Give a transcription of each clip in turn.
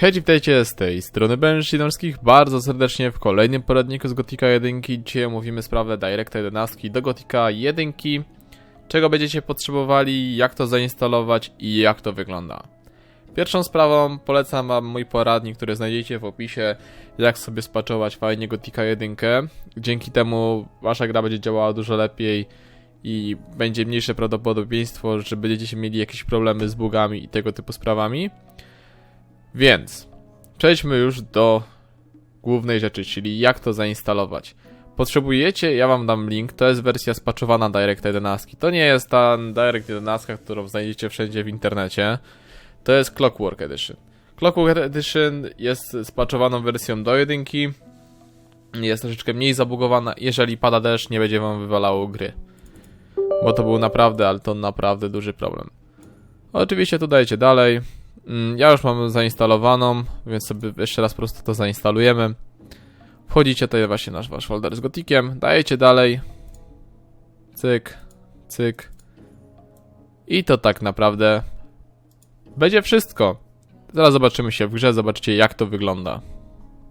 Hej, witajcie z tej strony Benżydorskich bardzo serdecznie w kolejnym poradniku z Gotika 1. Dzisiaj omówimy sprawę Directa 11 do Gotika 1, czego będziecie potrzebowali, jak to zainstalować i jak to wygląda. Pierwszą sprawą polecam wam mój poradnik, który znajdziecie w opisie, jak sobie spaczować fajnie Gotika 1. Dzięki temu wasza gra będzie działała dużo lepiej i będzie mniejsze prawdopodobieństwo, że będziecie mieli jakieś problemy z bugami i tego typu sprawami. Więc przejdźmy już do głównej rzeczy, czyli jak to zainstalować. Potrzebujecie, ja wam dam link, to jest wersja spaczowana Direct 11. To nie jest ta Direct 11, którą znajdziecie wszędzie w internecie. To jest Clockwork Edition. Clockwork Edition jest spaczowaną wersją do jedynki. Jest troszeczkę mniej zabugowana. Jeżeli pada deszcz, nie będzie wam wywalało gry. Bo to był naprawdę, ale to naprawdę duży problem. Oczywiście tu dajecie dalej. Mm, Ja już mam zainstalowaną, więc sobie jeszcze raz po prostu to zainstalujemy. Wchodzicie tutaj właśnie nasz wasz folder z gotikiem, dajecie dalej. Cyk, cyk. I to tak naprawdę będzie wszystko. Zaraz zobaczymy się w grze, zobaczycie jak to wygląda.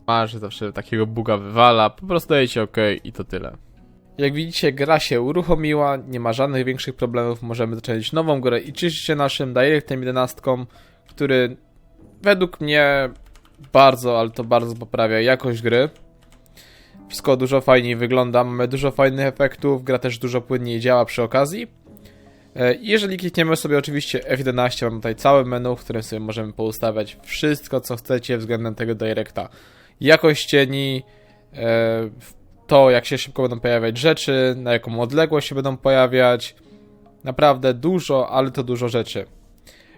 Masz zawsze takiego buga wywala, po prostu dajecie OK i to tyle. Jak widzicie, gra się uruchomiła, nie ma żadnych większych problemów, możemy zacząć nową grę i cieszyć się naszym Directem 11, który według mnie bardzo, ale to bardzo poprawia jakość gry. Wszystko dużo fajniej wygląda, mamy dużo fajnych efektów, gra też dużo płynniej działa przy okazji. E, Jeżeli klikniemy sobie oczywiście F11, mamy tutaj całe menu, w którym sobie możemy poustawiać wszystko, co chcecie względem tego Directa. Jakość cieni, e, to jak się szybko będą pojawiać rzeczy, na jaką odległość się będą pojawiać. Naprawdę dużo, ale to dużo rzeczy.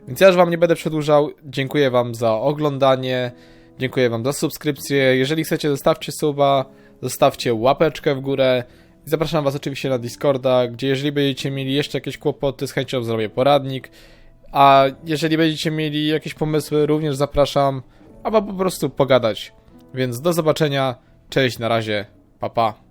Więc ja już Wam nie będę przedłużał. Dziękuję Wam za oglądanie. Dziękuję Wam za subskrypcję. Jeżeli chcecie, zostawcie suba, zostawcie łapeczkę w górę. Zapraszam Was oczywiście na Discorda, gdzie jeżeli będziecie mieli jeszcze jakieś kłopoty, z chęcią zrobię poradnik. A jeżeli będziecie mieli jakieś pomysły, również zapraszam, albo po prostu pogadać. Więc do zobaczenia. Cześć, na razie. Pa, pa.